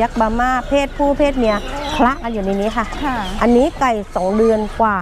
ยักษ์บาม่าเพศผู้เพศเมียคละกันอยู่ในนี้ค่ะ ค่ะ อันนี้ไก่2เดือนกว่า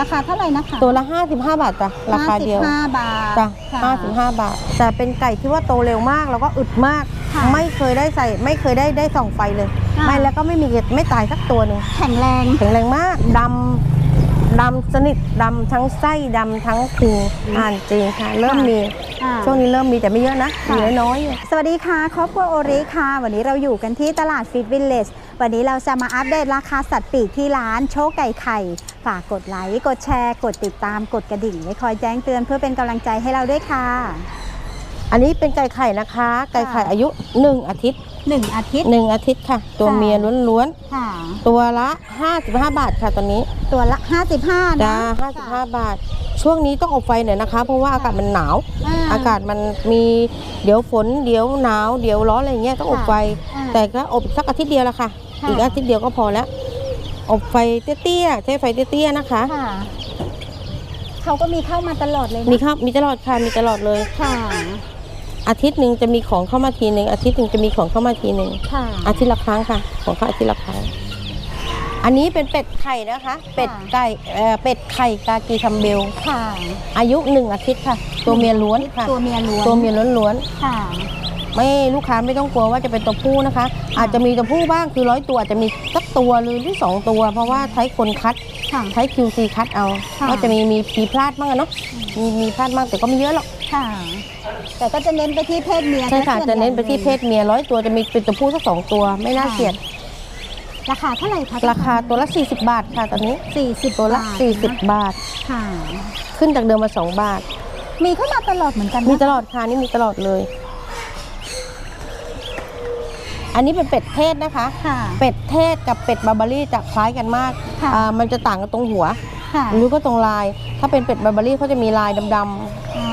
ราคาเท่าไหร่นะคะตัวละ55 บาทจ้ะราคาเดียว55บาทจ้ะค่ะ 55 บาท แต่เป็นไก่ที่ว่าโตเร็วมากแล้วก็อึดมาก ค่ะไม่เคยได้ใส่ไม่เคยได้ได้ส่องไฟเลย ค่ะ ไม่แล้วก็ไม่มีไม่ตายสักตัวหนึ่งแข็งแรง แข็งแรงมากดำดำสนิทดำทั้งไส้ดำทั้งพุงอ่านจริงค่ะ เริ่มมีอ่า ช่วงนี้เริ่มมีแต่ไม่เยอะนะค่ะมีน้อยๆอยู่สวัสดีค่ะ ครอบครัวโอริค่ะ วันนี้เราอยู่กันที่ตลาดฟิตวิลเลจวันนี้เราจะมาอัปเดตราคาสัตว์ปีกที่ร้านโชคไก่ไข่ ฝากกดไลค์ กดแชร์ กดติดตาม กดกระดิ่งไว้คอยแจ้งเตือนเพื่อเป็นกำลังใจให้เราด้วยค่ะ อันนี้เป็นไก่ไข่นะคะ ไก่ไข่อายุ 1 อาทิตย์ 1 อาทิตย์ 1 อาทิตย์ค่ะ ตัวค่ะเมียล้วนค่ะๆตัวละ 55 บาทค่ะตอนนี้ ตัวละ 55นะจ้า55 บาท ช่วงนี้ต้องอบไฟหน่อยนะคะ เพราะว่าอากาศมันหนาวอ่าอากาศมันมีเดี๋ยวฝนเดี๋ยวหนาวเดี๋ยวร้อนอะไรเงี้ยต้องอบไฟอ่าแต่ก็อบสักอาทิตย์เดียวละค่ะค่ะ อีกอาทิตย์เดียวก็พอแล้ว อบไฟเตี้ยๆใช้ไฟเตี้ยๆนะคะค่ะเขาก็มีเข้ามาตลอดเลยนะมีครับมีตลอดค่ะมีตลอดเลยค่ะ อาทิตย์หนึ่งจะมีของเข้ามาทีหนึ่งอาทิตย์หนึ่งจะมีของเข้ามาทีหนึ่งค่ะ อาทิตย์ละครั้งค่ะ ของเข้าอาทิตย์ละครั้ง อันนี้เป็นเป็ดไข่นะคะ เป็ดไก่เอ่อเป็ดไข่กากีคัมเบล ค่ะ อายุหนึ่งอาทิตย์ค่ะ ตัวเมียล้วนค่ะ ตัวเมียล้วน ตัวเมียล้วนค่ะๆไม่ลูกค้าไม่ต้องกลัวว่าจะเป็นตัวผู้นะคะ อาจจะมีตัวผู้บ้างคือร้อยตัวอาจจะมีสักตัวหรือที่สองตัว เพราะว่าใช้คนคัดค่ะใช้ QC คัดเอาค่ะก็จะมีมีมีพลาดบ้างอะเนาะมีมีพลาดบ้างแต่ก็ไม่เยอะหรอก ค่ะ แต่ก็จะเน้นไปที่เพศเมียใช่ค่ะซส่วจะเน้นไปที่ใหญ่เพศเมียร้อยตัวจะมีเป็นตัวผู้สักสองตัวไม่น่าค่ะเกลียด ราคาเท่าไหร่คะราคาตัวละ 40 บาทค่ะตอนนี้สี่สิบตัวละบาท40 บาท ค่ะ ขึ้นจากเดิมมา 2 บาท มีเข้ามาตลอดเหมือนกันนะมีตลอดค่ะนี่มีตลอดเลย อันนี้เป็นเป็ดเทศนะคะค่ะเป็ดเทศกับเป็ดบาร์บารี่จะคล้ายกันมากค่ะอ่ามันจะต่างกันตรงหัวค่ะหรือก็ตรงลาย ถ้าเป็นเป็ดบาร์บารี่เขาจะมีลายดำๆอ๋ออ่า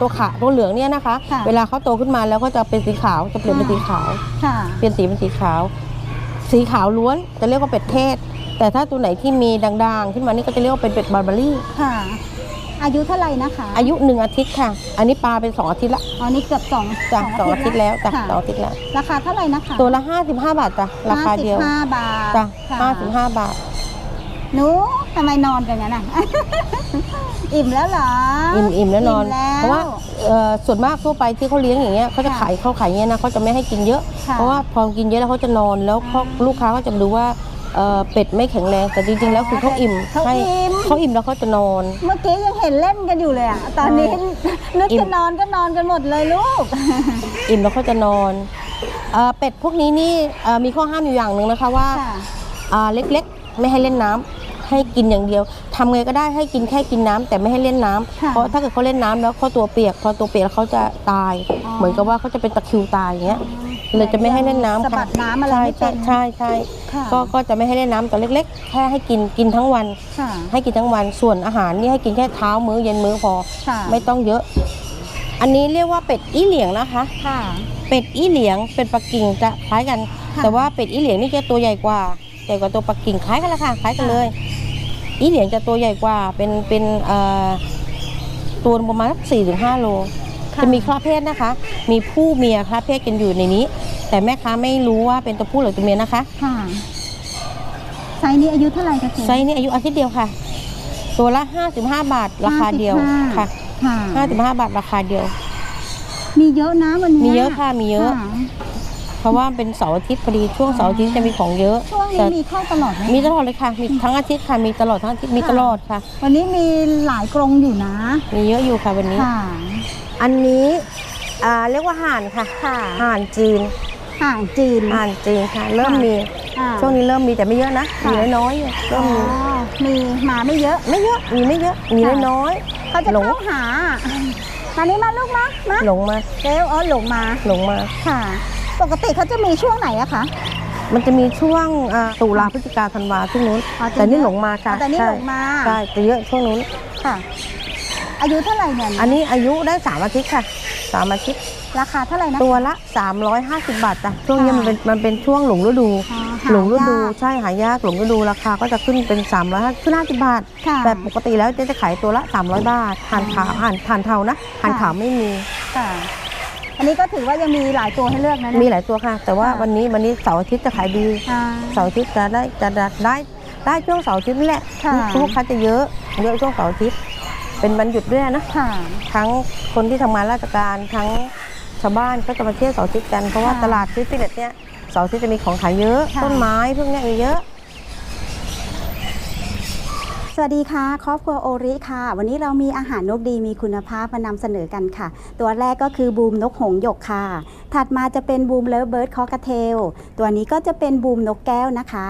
ตัวขาตัวเหลืองเนี่ยนะคะ ค่ะเวลาเขาโตขึ้นมาแล้วก็จะเป็นสีขาวจะเปลี่ยนเป็นสีขาว ค่ะ เปลี่ยนสีเป็นสีขาว สีขาวล้วนจะเรียกว่าเป็ดเทศ แต่ถ้าตัวไหนที่มีด่างๆ ขึ้นมานี่ก็จะเรียกว่าเป็นเป็ดบาร์บารี่ ค่ะ อายุเท่าไหร่นะคะอายุหนึ่งอาทิตย์ค่ะ อันนี้ปลาเป็นสองอาทิตย์ละอ๋อนี่เกือบสองจ้ะสองอาทิตย์แล้วจ้ะค่ะสองอาทิตย์แล้ว ราคาเท่าไหร่นะคะตัวละ 55 บาทจ้ะราคาเดียวห้าบาทจ้ะค่ะ55 บาท หนูทำไมนอนกันงั้นอะ อิ่มแล้วเหรออิ่มอิ่มแล้วนอนมแล้วเพราะว่าเอ่อส่วนมากทั่วไปที่เขาเลี้ยงอย่างเงี้ยเขาจะค่ะขายเขาขายอย่างเงี้ยนะเขาจะไม่ให้กินเยอะค่ะเพราะว่าพอกินเยอะแล้วเขาจะนอนแล้วเขาอ่าลูกค้าก็จะดูว่าเอ่อเป็ดไม่แข็งแรงแต่จริงๆแล้วคือเขาอิ่มเขาใช่อิ่มเขาอิ่มแล้วเขาจะนอน เมื่อกี้ยังเห็นเล่นกันอยู่เลยอะตอนนี้ใช่นึกอิ่มจะนอนก็นอนกันหมดเลยลูก อิ่มแล้วเขาจะนอนเอ่อเป็ดพวกนี้นี่เอ่อมีข้อห้ามอยู่อย่างหนึ่งนะคะว่าค่ะอ่าเล็กๆ ไม่ให้เล่นน้ำให้กินอย่างเดียวทำไงก็ได้ให้กินแค่กินน้ำแต่ไม่ให้เล่นน้ำค่ะเพราะถ้าเกิดเขาเล่นน้ำแล้วเขาตัวเปียก พอตัวเปียกแล้วเขาจะตายอ๋อเหมือนกับว่าเขาจะเป็นตะคริวตายอย่างเงี้ยเลยจะไม่ให้เล่นน้ำสะบัดน้ำอะไรใช่ไม่เป็นใช่ใช่ค่ะก็ก็จะไม่ให้เล่นน้ำตัวเล็ก ๆ แค่ให้กินกินทั้งวันค่ะให้กินทั้งวันส่วนอาหารนี่ให้กินแค่เช้ามื้อเย็นมื้อพอค่ะไม่ต้องเยอะ อันนี้เรียกว่าเป็ดอี้เหลียงนะคะค่ะเป็ดอี้เหลียงเป็นปักกิ่งจะคล้ายกันค่ะแต่ว่าเป็ดอี้เหลียงนี่จะตัวใหญ่กว่า ใหญ่กว่าตัวปักกิ่งคล้ายกันละค่ะคล้ายกันเลยอี้เหลียงจะตัวใหญ่กว่าเป็นเป็นเอ่อตัวประมาณสักสี่ถึงห้าโลค่ะจะมีคลาเพศนะคะ มีผู้เมียคลาเพศกันอยู่ในนี้ แต่แม่ค้าไม่รู้ว่าเป็นตัวผู้หรือตัวเมียนะคะค่ะไซส์นี้อายุเท่าไหร่คะเจ๊ไซส์นี้อายุอาทิตย์เดียวค่ะ ตัวละ55บาทราคาเดียว55ค่ะค่ะ55บาทราคาเดียว มีเยอะนะวันนี้มีเยอะค่ะมีเยอะค่ เพราะว่าเป็นเสาร์อาทิตย์พอดีช่วงเสาร์อาทิตย์จะมีของเยอะช่วงนี้แต่มีเข้าตลอดไหมมีตลอดเลยค่ะ มีทั้งอาทิตย์ค่ะมีตลอดทั้งอาทิตย์มีค่ะตลอดค่ะวันนี้มีหลายกรงอยู่นะมีเยอะอยู่ค่ะวันนี้ ค่ะอันนี้อ่าเรียกว่าห่านค่ะค่ะห่านจีนห่างจีน ห่านจีนค่ะ เริ่มมีอ่า ช่วงนี้เริ่มมีแต่ไม่เยอะนะค่ะ มีน้อยๆอยู่เริ่มมีอ๋อมีมาไม่เยอะ ไม่เยอะมีไม่เยอะมีค่ะ น้อยเขาจะหลงเข้าหามานี่มาลูกมามาๆหลงมาเร็วอ๋อหลงมาหลงมาค่ะ ปกติเขาจะมีช่วงไหนอะคะ มันจะมีช่วงอ่าตุลาพฤศจิกาธันวาช่วงนู้น อ๋อจะแต่นี่เยอะหลงมาค่ะอ๋อแต่นี่ใช่หลงมา ใช่จะเยอะช่วงนู้น ค่ะ อายุเท่าไหร่เนี่ยอันนี้อายุได้สามอาทิตย์ค่ะสามอาทิตย์ราคาเท่าไหร่นะ ตัวละ 350 บาทจ้ะช่วงนี้ค่ะมันเป็นมันเป็นช่วงหลงฤดู อ๋อหลงฤดูหายากใช่หายากหลงฤดูราคาก็จะขึ้นเป็น300ขึ้น50 บาท ค่ะแต่ปกติแล้วเจ๊จะขายตัวละ 300 บาทห่านขาวห่านห่านเทานะห่านขาวไม่มี ค่ะ อันนี้ก็ถือว่ายังมีหลายตัวให้เลือกนะเนี่ย มีหลายตัวค่ะ แต่ว่าค่ะ วันนี้วันนี้เสาร์อาทิตย์จะขายดีอ่า เสาร์อาทิตย์จะได้จะได้ได้ได้ช่วงเสาร์อาทิตย์นี่แหละค่ะ ลูกค้าจะเยอะเยอะช่วงเสาร์อาทิตย์เป็นวันหยุดด้วยนะ ค่ะ ทั้งคนที่ทำงานราชการทั้งชาวบ้านก็จะมาเที่ยวเสาร์อาทิตย์กันเพราะว่าค่ะตลาดฟิตฟิตเนี่ยเสาร์อาทิตย์จะมีของขายเยอะ ค่ะ ต้นไม้พวกเนี้ยมีเยอะ สวัสดีค่ะ ครอบครัวโอริค่ะ วันนี้เรามีอาหารนกดีมีคุณภาพมานำเสนอกันค่ะ ตัวแรกก็คือบูมนกหงหยกค่ะ ถัดมาจะเป็นบูมเลิฟเบิร์ดคอกเทล ตัวนี้ก็จะเป็นบูมนกแก้วนะคะ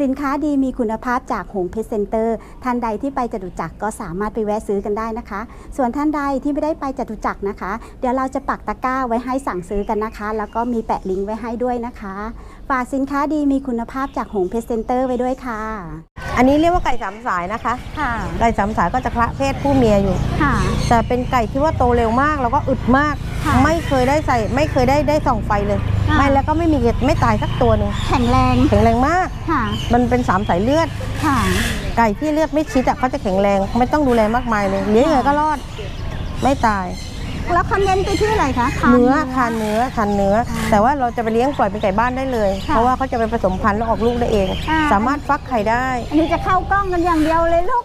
สินค้าดีมีคุณภาพจากหงเพชรเซ็นเตอร์ ท่านใดที่ไปจตุจักรก็สามารถไปแวะซื้อกันได้นะคะ ส่วนท่านใดที่ไม่ได้ไปจตุจักรนะคะ เดี๋ยวเราจะปักตะกร้าไว้ให้สั่งซื้อกันนะคะ แล้วก็มีแปะลิงก์ไว้ให้ด้วยนะคะ ฝากสินค้าดีมีคุณภาพจากหงเพชรเซ็นเตอร์ไว้ด้วยค่ะ อันนี้เรียกว่าไก่สามสายนะคะ ค่ะ ไก่สามสายก็จะคละเพศผู้เมียอยู่ ค่ะ แต่เป็นไก่ที่ว่าโตเร็วมากแล้วก็อึดมาก ค่ะไม่เคยได้ใส่ ไม่เคยได้ได้ส่องไฟเลย ค่ะ ไม่แล้วก็ไม่มีไม่ตายสักตัวหนึ่งแข็งแรง แข็งแรงมาก ค่ะ มันเป็นสามสายเลือด ค่ะ ไก่ที่เลือดไม่ชิดอะเขาจะแข็งแรง ไม่ต้องดูแลมากมายเลยเลี้ยงยังไงก็รอด ไม่ตาย แล้วคันเน้นไปที่อะไรคะทาเนื้อทานเนื้อทานเนื้อแต่ว่าเราจะไปเลี้ยงปล่อยเป็นไก่บ้านได้เลย ค่ะเพราะว่าเขาจะไปผสมพันธุ์แล้วออกลูกได้เอง อ่า สามารถฟักไข่ได้ อันนี้จะเข้ากล้องกันอย่างเดียวเลยลูก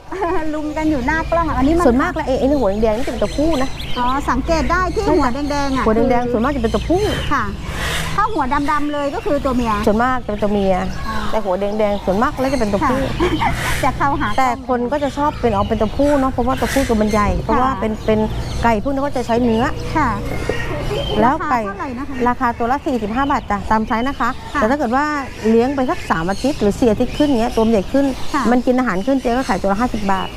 ลุมกันอยู่หน้ากล้องอะอันนี้มันส่วนมากแล้วไอ้ไอ้นี่หัวแดงๆนี่จะเป็นตัวผู้นะอ๋อสังเกตได้ที่หัวแดงๆอะหัวแดงคืๆอส่วนมากจะเป็นตัวผู้ ค่ะ ถ้าหัวดำๆเลยก็คือตัวเมียส่วนมากจะเป็นตัวเมีย อ่า แต่หัวแดงๆส่วนมากแล้วจะเป็นตัวค่ะผู้จะเข้าหาแต่คนก็จะชอบเป็นเอาเป็นตัวผู้เนาะเพราะว่าตัวผู้ตัวมันใหญ่เพราะว่าเป็นเป็นไก่พวกนี้ก็จะใช้เนื้อค่ะ แล้วไก่ราคาเท่าไหร่นะคะราคาตัวละ 45 บาทจ้ะตามไซส์นะคะค่ะแต่ถ้าเกิดว่าเลี้ยงไปสัก3อาทิตย์หรือ4อาทิตย์ขึ้นเงี้ยตัวมันใหญ่ขึ้นค่ะมันกินอาหารขึ้นเจ๊ก็ขายตัวละ 50 บาท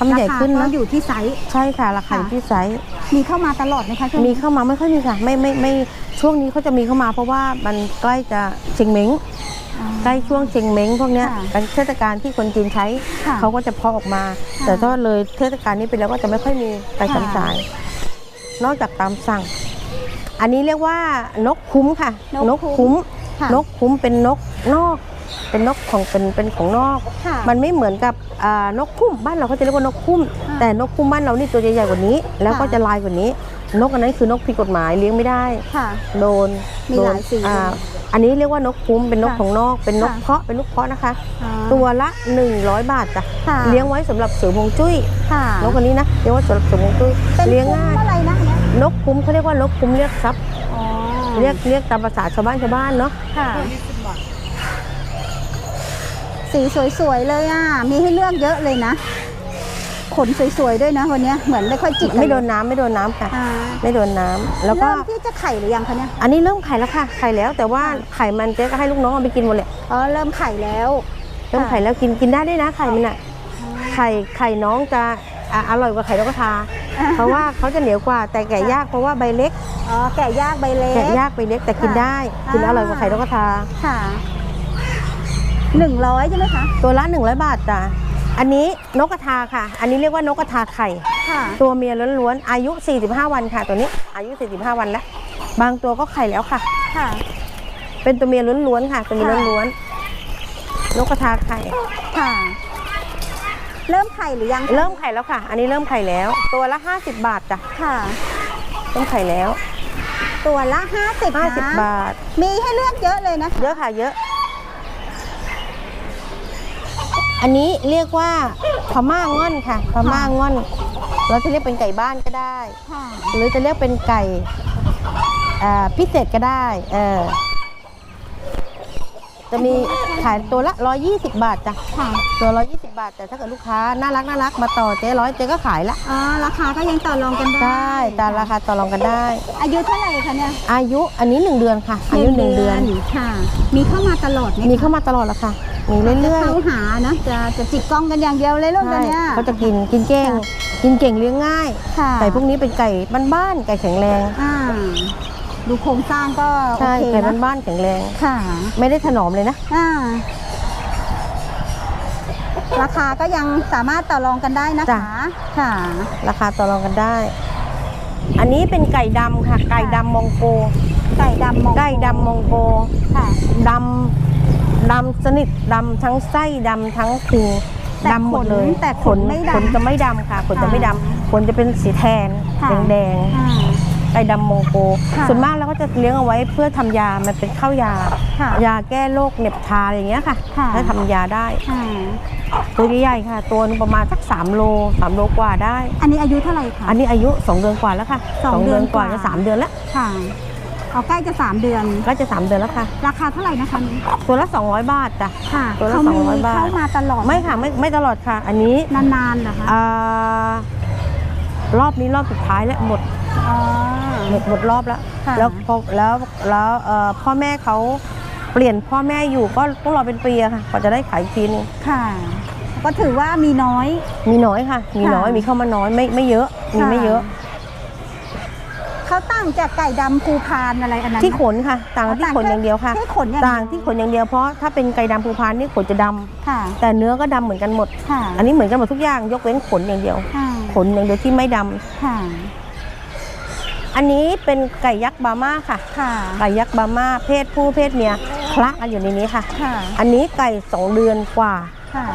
อืมถ้ามันใหญ่ราคาขึ้นก็นะอยู่ที่ไซส์ใช่ค่ะราคาค่ะอยู่ที่ไซส์มีเข้ามาตลอดไหมคะช่วงมีนี้เข้ามาไม่ค่อยมีค่ะ ไม่ไม่ไม่ช่วงนี้เขาจะมีเข้ามา เพราะว่ามันใกล้จะเชียงเม้งอ๋อใกล้ช่วงเชียงเม้งพวกเนี้ยค่ะเป็นเทศกาลที่คนจีนใช้ค่ะเขาก็จะเพาะออกมาค่ะแต่ถ้าเลยเทศกาลนี้ไปแล้วก็จะไม่ค่อยมีไก่ค่ะสามสาย นอกจากตามสั่ง อันนี้เรียกว่านกคุ้มค่ะ นกคุ้มค่ะนกคุ้มเป็นนกนอก เป็นนกของเป็นเป็นของนอกค่ะมันไม่เหมือนกับอ่านกคุ้มบ้านเราเขาจะเรียกว่านกคุ้มค่ะแต่นกคุ้มบ้านเรานี่ตัวใหญ่ๆกว่านี้ แล้วก็ค่ะจะลายกว่านี้ นกอันนั้นคือนกผิดกฎหมายเลี้ยงไม่ได้ค่ะโดนมีโดหนลายสีอ่าอันนี้เรียกว่านกคุ้มเป็นนกค่ะของนอก เป็นนกค่ะเพาะเป็นลูกเพาะนะคะอ๋อตัวละ 100 บาทจ้ะค่ะเลี้ยงไว้สำหรับเสือพวงจุ้ยค่ะนกคนนี้นะเรียกว่าสำหรับเสือพวงจุ้ยเป็นเลี้ยงคุ้มง่ายอะไรนะเนี่ยนกคุ้มเขาเรียกว่านกคุ้มเรียกทรัพย์อ๋อเรียกเรียกตามภาษาชาวบ้านชาวบ้านเนาะค่ะ สีสวยๆเลยอะ มีให้เลือกเยอะเลยนะ ขนสวยๆด้วยนะวันเนี้ยเหมือนไม่ค่อยจิกกัไม่โดนเลยน้ำไม่โดนน้ำค่ะ อ่าไม่โดนน้ำแล้วก็เริ่มที่จะไข่หรือยังคะเนี่ยอันนี้เริ่มไข่แล้วค่ะ ไข่แล้วแต่ว่าไข่มันเจ๊ก็ให้ลูกน้องเอาไปกินหมดเลยอ๋อเริ่มไข่แล้วเริ่มไข่แล้วกินกินได้ด้วยนะไข่มันอะไข่ไข่น้องจะอะอร่อยกว่าไข่นกกระทา เพราะว่าเขาจะเหนียวกว่าแต่แกะยากเพราะว่าใบเล็ก อ๋อแกะยากใบเล็ก แกะยากใบเล็กแต่กินได้ค่ะกินอร่อยกว่าไข่นกกระทา ค่ะ หนึ่งร้อยใช่ไหมคะตัวละ100 บาทจ้ะอันนี้นกกระทาค่ะ อันนี้เรียกว่านกกระทาไข่ ค่ะ ตัวเมียล้วนๆอายุ 45 วันค่ะ ตัวนี้อายุ 45 วันแล้ว บางตัวก็ไข่แล้วค่ะ ค่ะ เป็นตัวเมียล้วนๆค่ะ ตัวเมียค่ะ ล้วนๆนกกระทาไข่ ค่ะ เริ่มไข่หรือยังคะเริ่มไข่แล้วค่ะ อันนี้เริ่มไข่แล้ว ตัวละ 50 บาทจ้ะค่ะ เริ่มไข่แล้ว ตัวละห้าสิบนะ50บาท มีให้เลือกเยอะเลยนะเยอะค่ะ เยอะ อันนี้เรียกว่าพม่าง่อนค่ะพม่าง่อน เราจะเรียกเป็นไก่บ้านก็ได้ค่ะหรือจะเรียกเป็นไก่อ่าพิเศษก็ได้เออ จะมีขายตัวละ 120 บาทจ้ะค่ะตัว 120 บาท แต่ถ้าเกิดลูกค้าน่ารักน่ารักมาต่อเจ๊ร้อยเจ๊ก็ขายละอ๋อราคาก็ยังต่อรองกันได้ได้ตามราคาต่อรองกันได้ อายุเท่าไหร่คะเนี่ยอายุอันนี้ 1 เดือนค่ะ อายุหนึ่งเดือนค่ะ มีเข้ามาตลอดไหมมีเข้ามาตลอดแล้วค่ะมีเรื่อยเข้าหานะจะจะจิกกล้องกันอย่างเดียวเลยลูกๆตัวใช่เนี้ยเขาจะกินกินเก่งกินเก่งเลี้ยงง่ายค่ะไก่พวกนี้เป็นไก่บ้านๆไก่แข็งแรงอ่า ดูโครงสร้างก็โอใช่เคไก่นะบ้านๆแข็งแรง ค่ะไม่ได้ถนอมเลยนะ อ่าราคาก็ยังสามารถต่อรองกันได้นะจ้ะ คะ ค่ะ ราคาต่อรองกันได้ อันนี้เป็นไก่ดำค่ะ ไก่ดำมองโก ไก่ดำมองไก่ดำมองโกค่ะ ดำดำสนิทดำทั้งไส้ดำทั้งพุงแต่ดำหมดเลยขนแต่ขนไม่ดำขนจะไม่ดำค่ะ ขนจะไม่ดำขนจะเป็นสีแทนค่ะ แดงอ่า ไก่ดำมองโก ค่ะส่วนมากเราก็จะเลี้ยงเอาไว้เพื่อทำยา มันเป็นข้าวยา ค่ะยาแก้โรคเหน็บชาอะไรอย่างเงี้ยค่ะค่ะให้ทำยาได้ ค่ะตัวใหญ่ๆค่ะ ตัวนึงประมาณสัก3โล3โลกว่าได้ อันนี้อายุเท่าไหร่คะ อันนี้อายุ 2 เดือนกว่าแล้วค่ะสองสองเดืเดืออนนกกว่าว่าจะสามเดือนแล้ว ค่ะเอาใกล้จะสามเดือน ก็จะ 3 เดือนแล้วค่ะ ราคาเท่าไหร่นะคะนี้ตัวละ 200 บาทจ้ะ ค่ะตัวละเขามี200บาท เข้ามาตลอดไม่ค่ะไม่ไม่ตลอดค่ะ อันนี้นานๆเหรอคะอ่ารอบนี้รอบสุดท้ายแล้วหมด อ๋อ หมดหมดรอบแล้วค่ะแล้วพอแล้วแล้วเอ่อพ่อแม่เขาเปลี่ยนพ่อแม่อยู่ก็ต้องรอเป็นปีอะค่ะกว่าจะได้ขายอีกทีนึงค่ะ ก็ถือว่ามีน้อย มีน้อยค่ะ มีน้อยค่ะมีเข้ามาน้อยไม่ไม่เยอะมีไม่เยอะเขาต่างจากไก่ดำภูพานอะไรอันนั้นที่ขนค่ะ ต่างกันที่ขนอย่างเดียวค่ะที่ขนอย่างต่างที่ขนอย่างเดียวเพราะถ้าเป็นไก่ดำภูพานนี่ขนจะดำค่ะแต่เนื้อก็ดำเหมือนกันหมดค่ะอันนี้เหมือนกันหมดทุกอย่างยกเว้นขนอย่างเดียวค่ะขนอย่างเดียวที่ไม่ดำค่ะ อันนี้เป็นไก่ยักษ์บาม่าค่ะ ค่ะ ไก่ยักษ์บาม่าเพศผู้เพศเมียคละกันอยู่ในนี้ค่ะ ค่ะ อันนี้ไก่สองเดือนกว่า ค่ะ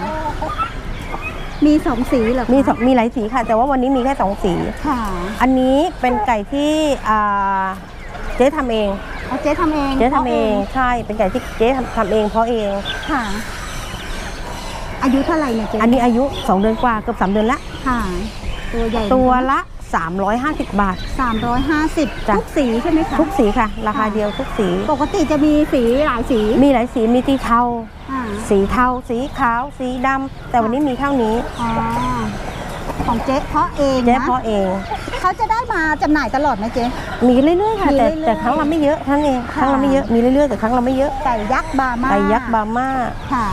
มีสองสีเหรอคะมีสองมีหลายสีค่ะ แต่ว่าวันนี้มีแค่สองสี ค่ะอันนี้เป็นไก่ที่อ่าเจ๊ทำเอง เอาเจ๊ทำเองเจ๊ทำเองใช่เป็นไก่ที่เจ๊ทำทำเองเพราะเอง ค่ะ อายุเท่าไหร่เนี่ยเจ๊อันนี้อายุ2เดือนกว่าเกือบ3เดือนละ ค่ะ ตัวใหญ่ตัวละ 350 บาทสามร้อยห้าสิบจ้ะ ทุกสีใช่ไหมคะทุกสีค่ะ ราคาค่ะเดียวทุกสี ปกติจะมีสีหลายสีมีหลายสีมีสีเทา อ่าสีเทา สีขาว สีดำแต่วันนี้มีเท่านี้อ๋อของเจ๊เพาะเองเจ๊นะเพราะเอง เขาจะได้มาจำหน่ายตลอดไหมเจ๊ มีเรื่อยๆค่ะ มีแต่เรื่อยๆแต่ครั้งละไม่เยอะเท่านั้นเองค่ะครั้งละไม่เยอะมีเรื่อยๆแต่ครั้งละไม่เยอะไก่ยักษ์บามาไก่ยักษ์บาม่าค่ะ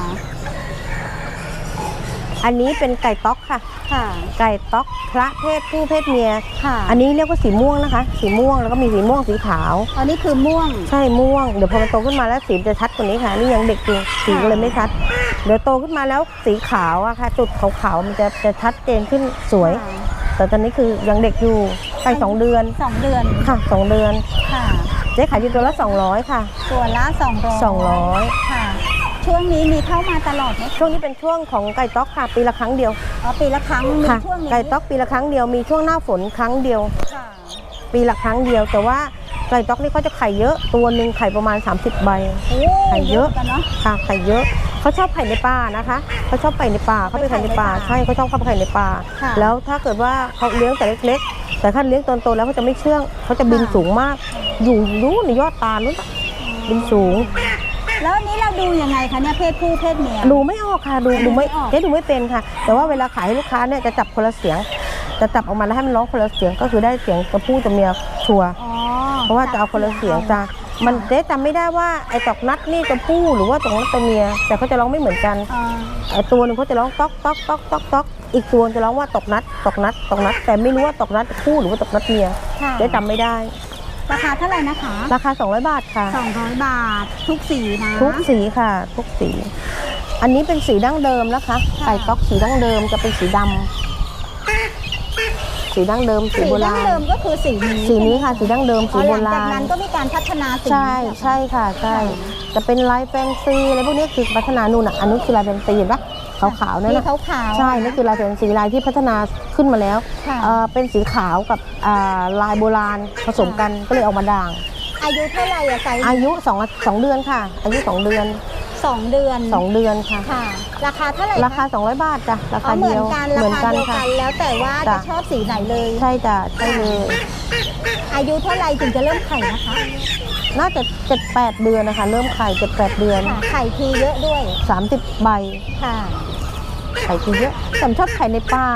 อันนี้เป็นไก่ต๊อกค่ะ ค่ะ ไก่ต๊อกพระเพศผู้เพศเมีย ค่ะ อันนี้เรียกว่าสีม่วงนะคะ สีม่วงแล้วก็มีสีม่วงสีขาว อันนี้คือม่วง ใช่ม่วง เดี๋ยวพอมันโตขึ้นมาแล้วสีมันจะชัดกว่านี้ค่ะ นี่ยังเด็กอยู่สีก็เลยไม่ชัด เดี๋ยวโตขึ้นมาแล้วสีขาวอะค่ะ จุดขาวๆมันจะจะชัดเจนขึ้นสวยค่ะแต่ตอนนี้คือยังเด็กอยู่ไก่สองเดือนสองเดือน ค่ะสองเดือน ค่ะ เจ๊ขายอยู่ตัวละ200ค่ะ ตัวละสองร้อยสองร้อยค่ะ ช่วงนี้มีเข้ามาตลอดไหมช่วงนี้เป็นช่วงของไก่ต๊อกค่ะ ปีละครั้งเดียวอ๋อปีละครั้งมีค่ะช่วงนี้ไก่ต๊อกปีละครั้งเดียวมีช่วงหน้าฝนครั้งเดียว ค่ะปีละครั้งเดียว แต่ว่าไก่ต๊อกนี่เขาจะไข่เยอะตัวหนึ่งไข่ประมาณ 30 ใบ โอ้ไข่เยอะ กันเนาะ ค่ะไข่เยอะเขาชอบไข่ในป่านะคะเขาชอบไข่ในป่าเขาไปไข่ในป่าไข่ในป่าใช่เขาชอบเข้าไปไข่ในป่าค่ะ แล้วถ้าเกิดว่าเขาเลี้ยงแต่เล็ก ๆ แต่ถ้าเลี้ยงตอนโตแล้วเขาจะไม่เชื่องเขาจะบินค่ะสูงมาก อยู่รู้ในยอดตาลุ้นบินสูง แล้วอันนี้เราดูยังไงคะเนี่ยเพศผู้เพศเมีย ดูไม่ออกค่ะดูดูดูไม่ไม่ออกเจ๊ดูไม่เป็นค่ะ แต่ว่าเวลาขายให้ลูกค้าเนี่ยจะจับคนละเสียง จะจับออกมาแล้วให้มันร้องคนละเสียงก็คือได้เสียงตัวผู้ตัวเมียชัวร์อ๋อเพราะว่าจะเอาคนละเสียงจ้ะมันเจ๊จำไม่ได้ว่าไอ้ตอกนัดนี่ตัวผู้หรือว่าตอกนัดตัวเมีย แต่เขาจะร้องไม่เหมือนกันอ่าไอ้ตัวหนึ่งเขาจะร้องต๊อกต๊อกต๊อกต๊อกต๊อกอีกตัวจะร้องว่าตกนัดตกนัดตกนัด แต่ไม่รู้ว่าตกนัดคู่หรือว่าตกนัดเมียค่ะเจ๊จำไม่ได้ ราคาเท่าไหร่นะคะ ราคา 200 บาทค่ะ 200 บาท ทุกสีนะทุกสีค่ะ ทุกสี อันนี้เป็นสีดั้งเดิมนะคะค่ะไก่ต๊อกสีดั้งเดิมจะเป็นสีดำสีดั้งเดิมสีสีโบดั้รางณเดิมก็คือสีนี้สีนี้ค่ะสีดั้งเดิมอ๋สีอโบหลังราจากณนั้นก็มีการพัฒนาสีใช่ใช่ค่ะใช่จะเป็นลายแฟนซีอะไรพวกนี้คือพัฒนานู่นอะอันนู้นคือลายแฟนซีเห็นปะ ขาวๆนั่นสีนะขาวขาวใช่นั่นคือลายแฟนซีลายที่พัฒนาขึ้นมาแล้วค่ะเอ่อเป็นสีขาวกับอ่าลายโบราณผสมกันก็เลยออกมาด่าง อายุเท่าไหร่อะไซส์อายุ2องสองเดือนค่ะ อายุ2เดือนสองเดือน2เดือนค่ะค่ะ ราคาเท่าไหร่ราคา 200 บาทจ้ะราอ๋คาอเหมืเดีอยนวกันราคาเดียวค่ะกันแล้วแต่ว่าจะจ้ะชอบสีไหนเลยใช่จ้ะใช่เลยอายุเท่าไหร่ถึงจะเริ่มไข่นะคะน่าจะ7 8เดือนนะคะ เริ่มไข่7 8เดือนค่ะไข่ทีเยอะด้วย 30 ใบค่ะ ไข่ทีเยอะแต่ชอบไข่ในป่า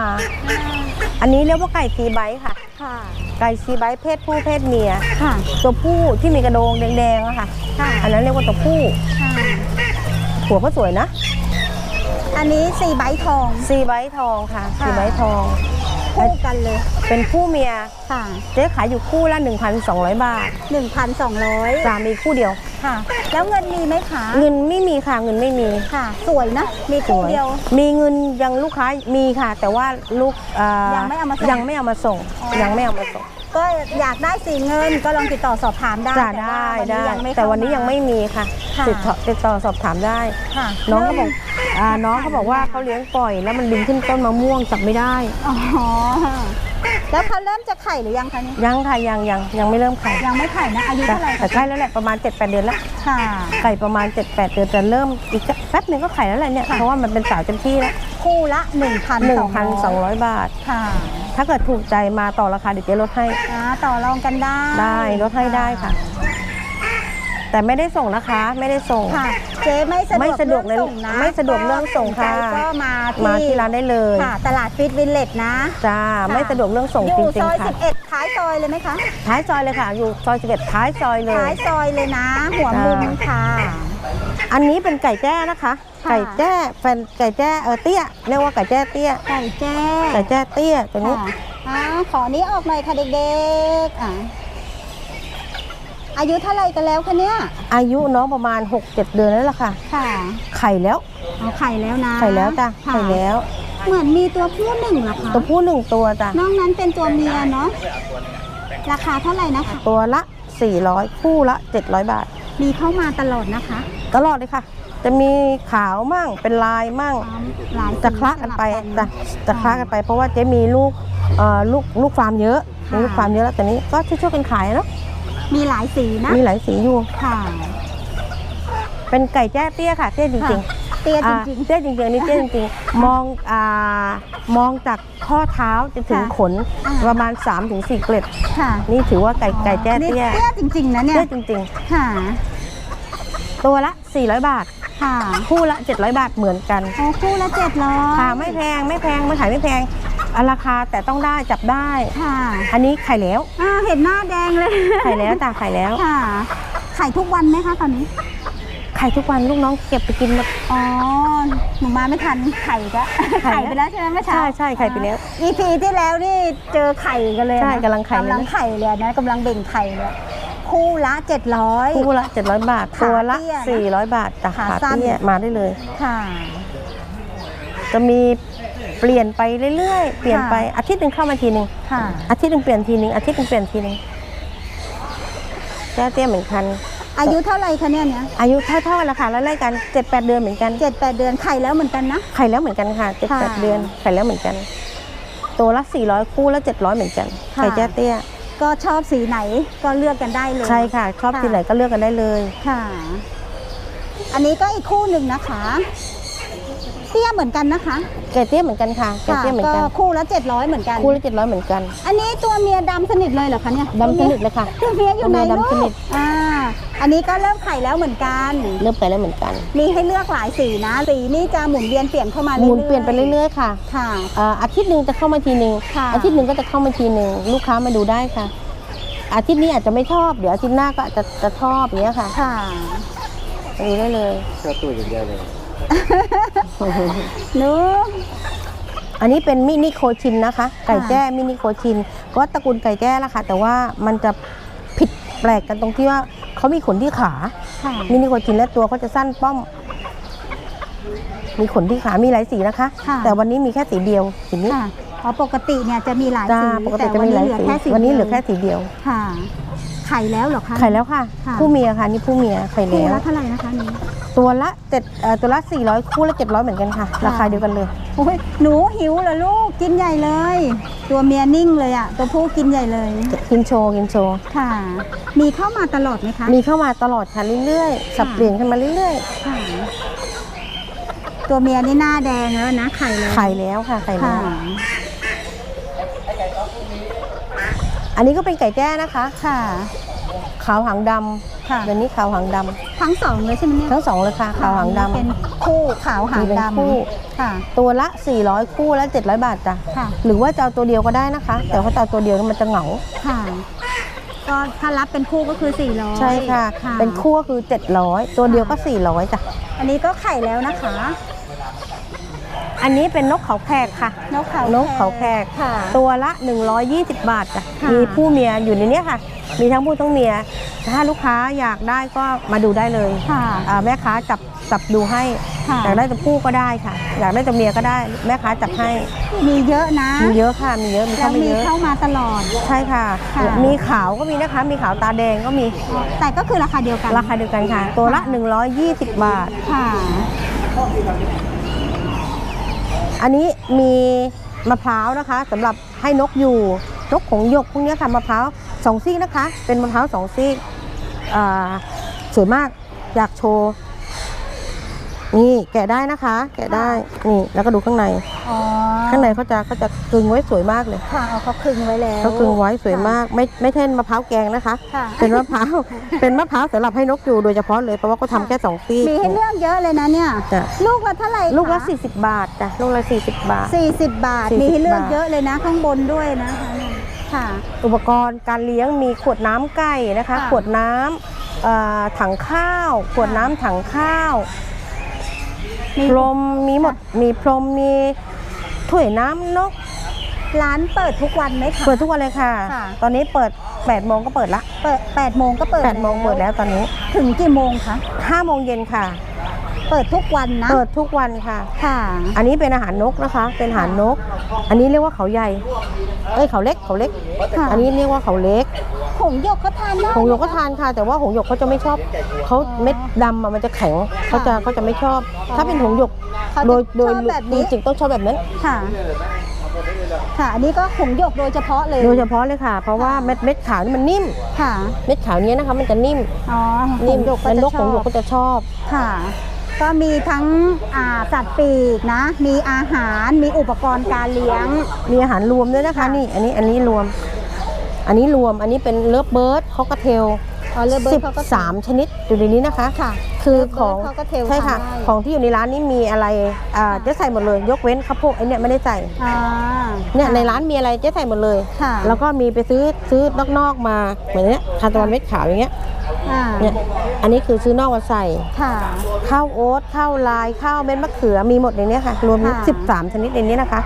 อันนี้เรียกว่าไก่ทีไบต์ค่ะ ค่ะ ไก่ทีไบต์เพศผู้เพศเมีย ค่ะ ตัวผู้ที่มีกระโดงแดงๆอะค่ะ ค่ะ อันนั้นเรียกว่าตัวผู้ ค่ะ หัวก็สวยนะ อันนี้สี่ใบทอง ซีไบต์ทองค่ะ ค่ะ ซีไบต์ทอง คู่กันเลย เป็นคู่เมียค่ะเจ๊ขายอยู่คู่ละ 1,200 บาท 1,200จามีคู่เดียวค่ะ แล้วเงินมีไหมคะเงินไม่มีค่ะเงินไม่มีค่ะ สวยนะมีสคู่วยเดียว มีเงินยังลูกค้ามีค่ะ แต่ว่าลูกอ่ยังไม่เอามาส่งยังไม่เอามาส่งอ๋อ ยังไม่เอามาส่งก็อยากได้สีเงินก็ลองติดต่อสอบถามได้จ้าแต่ว่าได้วันนี้ได้ยังไม่แต่วันนี้เข้าายังไม่มีค่ะค่ะ ติดต่อติดต่อสอบถามได้ ค่ะน้องก็บอกเอ่าน้องเขาบอกว่าเขาเลี้ยงปล่อย แล้วมันดึงขึ้นต้นมะม่วงจับไม่ได้ อ๋อ แล้วเขาเริ่มจะไข่หรือยังคะเนี่ยยังค่ะยังยังยังไม่เริ่มไข่ยังไม่ไข่นะอายุจ้ะเท่าไหร่แต่ใกล้แล้วแหละประมาณ 7-8 เดือนแล้วค่ะ ไก่ประมาณ 7-8 เดือนจะเริ่มอีกสักแป๊บหนึงก็ไข่แล้วแหละเนี่ยค่ะเพราะว่ามันเป็นสาวเต็มที่แล้วคู่ละ1,200 1,200 บาทค่ะถ้าเกิดถูกใจมาต่อราคาเดี๋ยวเจ๊ลดให้ อ่าต่อรองกันได้ได้ลดให้ได้ค่ะ แต่ไม่ได้ส่งนะคะ ไม่ได้ส่ง ค่ะเจ๊ไม่สะดวกไม่สะดวกเรื่องส่งนะไม่สะดวกเรื่องส่งค่ะ สนใจก็มาที่มาที่ร้านได้เลยค่ะ ตลาดฟิตวิลเลจนะจ้าไม่สะดวกเรื่องส่งอจยู่ริซงอยๆค่ะ 11ท้ายซอยเลยไหมคะท้ายซอยเลยค่ะ อยู่ซอย11ท้ายซอยเลยท้ายซอยเลยนะ หัวมุมค่ะ อันนี้เป็นไก่แจ้นะคะ ค่ะ ไก่แจ้แฟนไก่แจ้เออเตี้ยเรียกว่าไก่แจ้เตี้ย ไก่แจ้ไก่แจ้เตี้ยตัวนี้ ค่ะอ่าขอนี้ออกหน่อยค่ะเด็กๆอะ อายุเท่าไหร่กันแล้วคะเนี่ยอายุน้องประมาณ 6-7 เดือนแล้วล่ะค่ะ ค่ะไข่แล้ว เอาไข่แล้วนะไข่แล้วจ้ะค่ะไข่แล้ว เหมือนมีตัวผู้หนึ่งเหรอคะตัวผู้หนึ่งตัวจ้ะนอกนั้นเป็นตัวเมียเนาะราคาเท่าไหร่นะคะ ตัวละ 400 คู่ละ 700 บาท มีเข้ามาตลอดนะคะตลอดเลยค่ะ จะมีขาวมั่งเป็นลายมั่งหลายจะคละกันไปจะจะคละกันไปเพราะว่าเจ๊มีลูกเอ่อลูกลูกฟาร์มเยอะมีลูกฟาร์มเยอะแล้วแต่นี้ก็ช่วยๆกันขายเนาะ มีหลายสีนะ มีหลายสีอยู่ ค่ะ เป็นไก่แจ้เตี้ยค่ะ เตี้ยจริงค่ะเตี้ยๆจอ่าริงเตี้ยจริงๆอันนี่เตี้ยจริงๆมองอ่ามองจากข้อเท้าจะถึงค่ะขนอ่าประมาณ 3-4เกล็ดๆค่ะนี่ถือว่าไก่ไก่แจ้นี่เตี้ยเตี้ยจริงๆนะเนี่ยเตี้ยจริงค่ะๆตัวละ 400 บาทค่ะคู่ละ 700 บาทเหมือนกันโอ้คู่ละเจ็ดร้อยค่ะไม่แพงไม่แพงไม่ขายไม่แพง อะราคาแต่ต้องได้จับได้ ค่ะอันนี้ไข่แล้ว อ่าเห็นหน้าแดงเลยไข่แล้วจ้ะไข่แล้ว ค่ะไข่ทุกวันไหมคะตอนนี้ ไข่ทุกวันลูกน้องเก็บไปกินหมด อ๋อหนูมาไม่ทันไข่ก็ไข่ ไข่ไปแล้วใช่ไหมเมื่อเช้าใช่ใช่ไข่ไปแล้ว อีพีที่แล้วนี่เจอไข่กันเลยนะใช่กำลังไข่เลยนะกำลังไข่เลยนะกำลังเบ่งไข่เลยคู่ละเจ็ดร้อยคู่ละ700 บาท ขาตัวละ เตี้ยนะ400 บาทจ้ะขาขาสั้น เตี้ยมาได้เลย ค่ะ จะมี เปลี่ยนไปเรื่อยๆ เปลี่ยนไปอาทิตย์หนึ่งเข้ามาทีหนึ่งค่ะอาทิตย์หนึ่งเปลี่ยนทีหนึ่งอาทิตย์หนึ่งเปลี่ยนทีหนึ่งแจ้เตี้ยเหมือนกันอายุเท่าไหร่คะเนี่ยเนี่ยอายุเท่าๆกันละค่ะแล้วไล่กัน7-8เดือนเหมือนกันเจ็ดแปดเดือนไข่แล้วเหมือนกันนะไข่แล้วเหมือนกันค่ะเจ็ดค่ะแปดเดือนไข่แล้วเหมือนกัน ตัวละ400คู่ละ700เหมือนกันค่ะไข่แจ้เตี้ย ก็ชอบสีไหนก็เลือกกันได้เลย ใช่ค่ะ ชอบค่ะที่ไหนก็เลือกกันได้เลยค่ะ อันนี้ก็อีกคู่หนึ่งนะคะเตี้ยเหมือนกันนะคะ ไก่เตี้ยเหมือนกันค่ะไก่ค่ะเตี้ยเหมือนกันก็คู่ละเจ็ดร้อยเหมือนกัน คู่ละเจ็ดร้อยเหมือนกันอันนี้ตัวเมียดำสนิทเลยเหรอคะเนี่ยดำสนิทเลยค่ะ ตัวเมียอยู่ไหนตัวเมียดำสนิทลูกอ่า อันนี้ก็เริ่มไข่แล้วเหมือนกัน เริ่มไปแล้วเหมือนกันมีให้เลือกหลายสีนะ สีนี่จะหมุนเวียนเปลี่ยนเข้ามาหเรื่อยๆมุนเปลี่ยนไปเรื่อยๆค่ะค่ะอ่าอาทิตย์หนึ่งจะเข้ามาทีหนึ่งค่ะ อาทิตย์หนึ่งก็จะเข้ามาทีหนึ่งลูกค้ามาดูได้ค่ะ อาทิตย์นี้อาจจะไม่ชอบเดี๋ยวอาทิตย์หน้าก็อาจจะจะชอบอย่างเงี้ยค่ะค่ะ มาดูได้เลย ชอบตัวอย่างเดียวเลย หนูอันนี้เป็นมินิโคชินนะคะ ไก่แจ้มินิโคชิน ก็ตระกูลไก่แจ้ละค่ะ แต่ว่ามันจะผิดแปลกกันตรงที่ว่าเขามีขนที่ขาค่ะมินิโคชินและตัวเขาจะสั้นป้อม มีขนที่ขา มีหลายสีนะคะค่ะแต่วันนี้มีแค่สีเดียวสีนี้ค่ะอ๋อปกติเนี่ยจะมีหลายจ้าสีปกติแต่จะวันมีหนี้ลายเหลือสีแค่สีวันนี้เหลือดียแค่สีเดียวค่ะไข่แล้วเหรอคะไข่แล้วค่ะค่ะ ผู้เมียค่ะนี่ผู้เมียไข่คู่แล้วละเท่าไหร่นะคะนี้ ตัวละเจ็ดเอ่อตัวละ 400 คู่ละ700 เหมือนกันค่ะ ราคาเดียวกันเลย โอ้ยหนูหิวเหรอลูกกินใหญ่เลย ตัวเมียนิ่งเลยอะตัวผู้กินใหญ่เลยกินโชว์กินโชว์ ค่ะ มีเข้ามาตลอดไหมคะมีเข้ามาตลอดค่ะเรื่อยๆ สับเปลี่ยนกันมาเรื่อยค่ะตัวเมียนี่หน้าแดงแล้วนะไข่เลยๆ ไข่แล้วค่ะไข่แล้ค่ะวอันนี้ก็เป็นไก่แจ้นะคะ ค่ะ ขาวหางดำค่ะเดี๋ยวนี้ขาวหางดำทั้งสองเลยใช่ไหมเนี่ยทั้งสองเลยค่ะขาวหางดำเป็นคู่ขาวหางมีเป็นดคู่ำค่ะตัวละ 400 คู่ละ700 บาทจ้ะค่ะ หรือว่าจะเอาตัวเดียวก็ได้นะคะ แต่ว่าถ้าเอาตัวเดียวมันจะเหงาค่ะ ก็ถ้ารับเป็นคู่ก็คือ400ใช่ค่ะ เป็นคู่ก็คือ 700 ตัวเดียวก็ 400จ้ะอันนี้ก็ไข่แล้วนะคะ อันนี้เป็นนกเขาแขกค่ะ นกเขานกเขาแขกค่ะ ตัวละ 120 บาทจ้ะค่ะ มีผู้เมียอยู่ในเนี้ยค่ะ มีทั้งผู้ทั้งเมีย ถ้าลูกค้าอยากได้ก็มาดูได้เลยค่ะ อ่าแม่ค้าจับจับดูให้ ค่ะ อยากได้ตัวผู้ก็ได้ค่ะ อยากได้ตัวเมียก็ได้ แม่ค้าจับให้ มีเยอะนะมีเยอะค่ะ มีเยอะมีแล้วเข้ามามีเยอะ เข้ามาตลอด ใช่ค่ะ ค่ะ มีขาวก็มีนะคะ มีขาวตาแดงก็มี แต่ก็คือราคาเดียวกันราคาเดียวกันค่ะ ตัวละ 120 บาท ค่ะ อันนี้มีมะพร้าวนะคะสำหรับให้นกอยู่นกของยกพวกนี้ค่ะมะพร้าวสองซีกนะคะ เป็นมะพร้าวสองซีกอ่สวยมากอยากโชว์ นี่แกะได้นะคะ แกะได้นี่แล้วก็ดูข้างใน อ๋อข้างในเขาจะเขาจะกึงไว้สวยมากเลยค่ะเอาเขาคลึงไว้แล้วเขากึงไว้สวยมาก ไม่ไม่ใช่มะพร้าวแกงนะคะ ค่ะเป็นมะพร้าวเป็นมะพร้าวสำหรับให้นกอยู่โดยเฉพาะเลยเพราะว่าเขาทำแค่สองซีกมีให้เลือกเยอะเลยนะเนี่ย จ้ะ ลูกละเท่าไหร่ลูกละค40 บาทจ้ะลูกละ40 บาท สี่สิบบาท40มีให้เลือกบาทเยอะเลยนะข้างบนด้วยนะคะค่ะ อุปกรณ์การเลี้ยงมีขวดน้ำไก่นะคะ ค่ะ ขวดน้ำเอ่อถังข้าว ขวดน้ำถังข้าวมี พรมมีหมดมีพรมมีถ้วยน้ำนกร้านเปิดทุกวันไหมคะ เปิดทุกวันเลยค่ะ ค่ะ ตอนนี้เปิด8โมงก็เปิดละเปิดแปดโมงก็เปิด8โมงเปิดแล้วตอนนี้ถึงกี่โมงคะ 5โมงเย็นค่ะ เปิดทุกวันนะ เปิดทุกวันค่ะ ค่ะ อันนี้เป็นอาหารนกนะคะ เป็นอาหารนก อันนี้เรียกว่าเขาใหญ่ เอ้ยเขาเล็กเขาเล็ก ค่ะ อันนี้เรียกว่าเขาเล็ก หงหยกเขาทานได้ หงหยกก็ทานค่ะ แต่ว่าหงหยกเขาจะไม่ชอบเขาอ๋อเม็ดดำอะมันจะแข็งเขาจะเขาจะไม่ชอบอ๋อถ้าเป็นหงหยกเขาจะโดยโดยชอบแบบนี้ จริงๆต้องชอบแบบนั้น ค่ะ ค่ะ อันนี้ก็หงหยกโดยเฉพาะเลย โดยเฉพาะเลยค่ะ เพราะว่าเม็ดเม็ดขาวนี่มันนิ่ม ค่ะ เม็ดขาวเนี้ยนะคะมันจะนิ่มอ๋อหนิ่งมหยกก็แล้วจะนกชหองหยกบ ก็จะชอบ ค่ะ ก็มีทั้งอ่าสัตว์ปีกนะ มีอาหาร มีอุปกรณ์การเลี้ยง มีอาหารรวมด้วยนะคะค่ะนี่อันนี้อันนี้รวม อันนี้รวมอันนี้เป็นเลิฟเบิร์ดคอกเทลอ๋อเลือเบิร์สิดบเขาก็สามชนิดอยู่ในนี้นะคะค่ะ คือของเลิฟเบิร์ดเขาก็เทลใช่ค่ะทานได้ของที่อยู่ในร้านนี้มีอะไรอ่าเจ๊ใส่หมดเลย ยกเว้นข้าวโพดไอเนี่ยไม่ได้ใส่อ่าเนี่ยในร้านมีอะไรเจ๊ใส่หมดเลยค่ะแล้วก็มีไปซื้อซื้อนอกๆมาเหมือนเนี้ยทานตะวันเม็ดขาวอย่างเงี้ยอ่าเนี่ยอันนี้คือซื้อนอกมาใส่ค่ะข้าวโอ๊ตข้าวลายข้าวเม็ดมะเขือมีหมดในเนี้ยค่ะ รวมค่ะสิบสามชนิดในนี้นะคะ